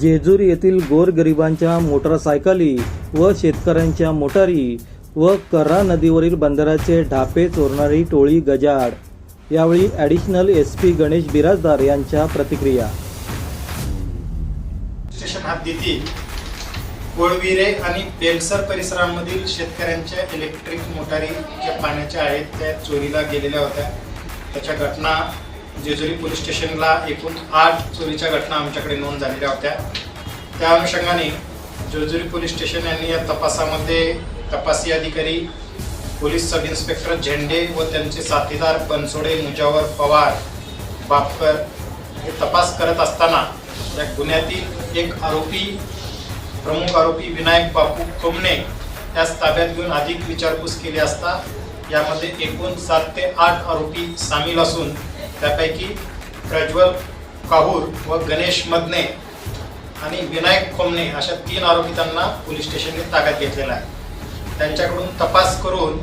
जेजूर येथील गोरगरिबांच्या मोटरसायकली व शेतकऱ्यांच्या मोटारी व कर्रा नदीवरील बंदराचे ढापे चोरणारी टोळी गजाड यावेळी additional S P Ganesh Birajdar यांच्या प्रतिक्रिया. स्टेशन हद्दीतील कोळविरे आणि बेलसर परिसरामधील शेतकऱ्यांच्या इलेक्ट्रिक मोटारी ज्या पाण्याच्या आहेत त्या चोरीला गेलेल्या होत्या. त्याच्या घटना जेजुरी पोलीस स्टेशनला एकूण आठ चोरीच्या घटना आमच्याकडे नोंद झालेल्या होत्या. त्या अनुषंगाने जेजुरी पोलीस स्टेशन यांनी या तपासामध्ये तपासी अधिकारी पोलीस सब इन्स्पेक्टर झेंडे व त्यांचे साथीदार बनसोडे मुजावर पवार बापकर हे तपास करत असताना या गुन्ह्यातील एक आरोपी प्रमुख आरोपी विनायक बापू खोमणे त्यास ताब्यात घेऊन अधिक विचारपूस केली असता यामध्ये एकूण सात ते आठ आरोपी सामील असून त्यापैकी प्रज्वल काहूर व गणेश मदने आणि विनायक खोमने अशा तीन आरोपितांना पोलीस स्टेशनने ताब्यात घेतलेला आहे. त्यांच्याकडून तपास करून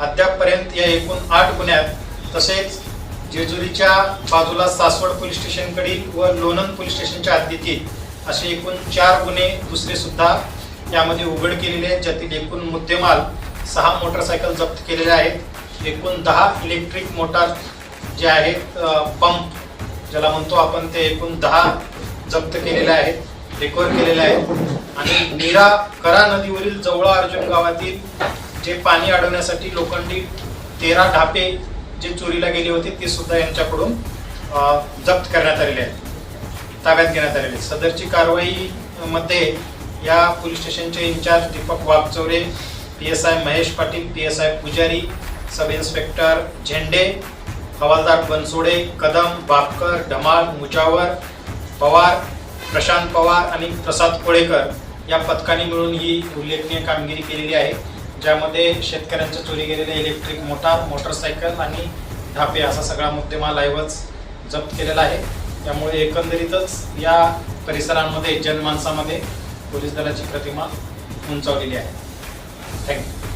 अद्यापपर्यंत या एकूण आठ गुन्ह्यात तसेच जेजुरीच्या बाजूला सासवड पोलीस स्टेशनकडील व लोणंद पोलीस स्टेशनच्या हद्दीतील असे एकूण चार गुन्हे दुसरे सुद्धा यामध्ये उघड केलेले आहेत ज्यातील एकूण मुद्देमाल सहा मोटरसायकल जप्त केलेले आहेत एकूण दहा इलेक्ट्रिक मोटार जे आहेत पंप ज्याला म्हणतो आपण ते एकूण दहा जप्त केलेले आहेत रिकवर केलेले आहेत आणि नीरा करा नदीवरील जवळ अर्जुन गावातील जे पाणी अडवण्यासाठी लोखंडी तेरा ढापे जे चोरीला गेले होते ते सुद्धा यांच्याकडून जप्त करण्यात आलेले आहेत ताब्यात घेण्यात आलेले आहेत. सदरची कारवाई मध्ये या पोलीस स्टेशनचे incharge Deepak Waghchaure P S I Mahesh Patil P S I Pujari sub inspector झेंडे हवालदार बनसोडे कदम बापकर ढमाळ मुजावर पवार प्रशांत पवार आणि प्रसाद कोळेकर या पथकाने मिळून ही उल्लेखनीय कामगिरी केलेली आहे ज्यामध्ये शेतकऱ्यांच्या चोरी गेलेले इलेक्ट्रिक मोटार मोटरसायकल आणि ढापे असा सगळा मुद्देमाल ऐवज जप्त केलेला आहे. त्यामुळे एकंदरीतच या परिसरांमध्ये जनमानसामध्ये पोलीस दलाची प्रतिमा उंचावलेली आहे. थँक्यू